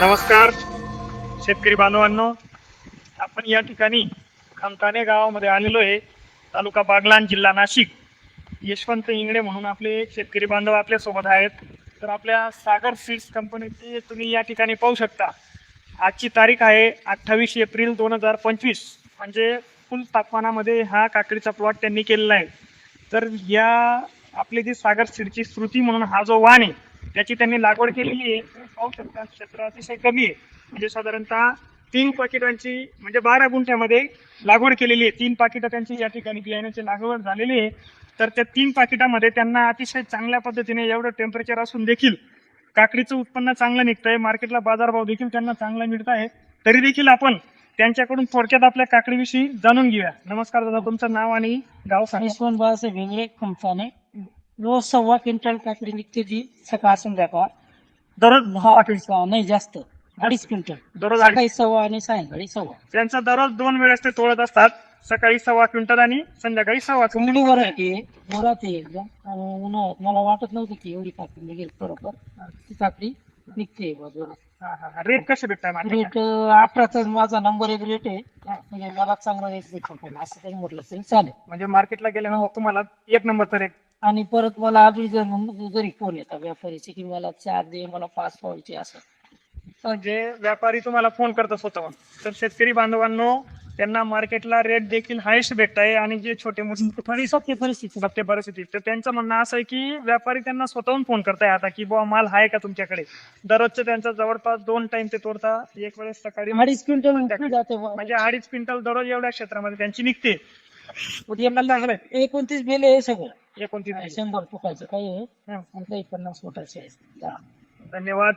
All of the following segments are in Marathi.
नमस्कार शेतकरी बांधवांनो. आपण या ठिकाणी खमताने गावामध्ये आलेलो आहे तालुका बागलाण जिल्हा नाशिक. यशवंत इंगडे म्हणून आपले शेतकरी बांधव आपल्यासोबत आहेत. तर आपल्या सागर सीड्स कंपनीचे तुम्ही या ठिकाणी पाहू शकता. आजची तारीख आहे अठ्ठावीस एप्रिल दोन हजार पंचवीस. म्हणजे फुल तापमानामध्ये हा काकडीचा प्लॉट त्यांनी केलेला आहे. तर या आपली जी सागर सीडची श्रुती म्हणून हा जो वाण आहे त्याची त्यांनी लागवड केलेली आहे. पाहू शकता क्षेत्र अतिशय कमी आहे. म्हणजे साधारणतः तीन पाकिटांची म्हणजे बारा गुंठ्यामध्ये लागवड केलेली आहे. तीन पाकिटं त्यांची या ठिकाणी बियाण्याची लागवड झालेली आहे. तर त्या तीन पाकिटामध्ये त्यांना अतिशय चांगल्या पद्धतीने एवढं टेम्परेचर असून देखील काकडीचं उत्पन्न चांगलं निघतंय. मार्केटला बाजारभाव देखील त्यांना चांगला मिळत आहे. तरी देखील आपण त्यांच्याकडून थोडक्यात आपल्या काकडीविषयी जाणून घेऊया. नमस्कार दादा तुमचं नाव आणि गाव सांगा. बाळासाहेब वेगळे कंपनी रोज सव्वा क्विंटल काकडी निघते ती सकाळ संध्याकाळ. दररोज दहा सव्वा नाही जास्त. अडीच क्विंटल. दररोज अडीच. सकाळी सव्वा आणि सायंकाळी सव्वा. त्यांचा दररोज दोन वेळेस ते तोडत असतात. सकाळी सव्वा क्विंटल आणि संध्याकाळी सव्वा क्विंटल. कुंडली वर आहे वरात आहे एकदम. आणि उन्हाळ्यात मला वाटत नव्हतं की एवढी काकडी निघेल बरोबर. ती काकडी निघते हा, हा, हा. रेट कसे भेटताय मार्केटला? रेट अठराचा माझा नंबर एक रेट आहे. म्हणजे मला चांगला रेट भेटतो असं काही म्हटलं तरी चालेल. म्हणजे मार्केटला गेल्यानं तुम्हाला एक नंबरचा रेट आणि परत मला अजून जर जरी फोन येतात व्यापारीचे की मला चार दे मला पाच पाहिजे असं. जे व्यापारी तुम्हाला फोन करत स्वतःहून. तर शेतकरी बांधवांनो त्यांना मार्केटला रेट देखील हायस्ट भेटत आहे आणि जे छोटे मोठे सत्य परिस्थिती. सत्य परिस्थिती. तर त्यांचं म्हणणं असं आहे की व्यापारी त्यांना स्वतःहून फोन करताय आता की बुवा माल आहे का तुमच्याकडे? दररोजचं त्यांचा जवळपास दोन टाइम ते तोडता एक वेळेस सकाळी अडीच क्विंटल. म्हणजे अडीच क्विंटल दररोज एवढ्या क्षेत्रामध्ये त्यांची निघते. एकोणतीस बेल आहे सगळं. एकोणतीस शंभर फुटाचं काही आहे. आणि काही पन्नास फुटाचे आहे. धन्यवाद.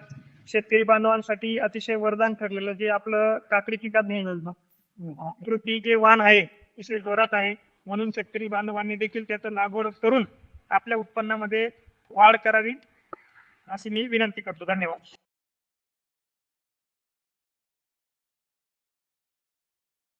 शेतकरी बांधवांसाठी अतिशय वरदान ठरलेलं जे आपलं काकडी पिकात नाही कृती जे वाण आहे विशेष जोरात आहे म्हणून शेतकरी बांधवांनी देखील त्याचं लागवड करून आपल्या उत्पन्नामध्ये वाढ करावी अशी मी विनंती करतो. धन्यवाद.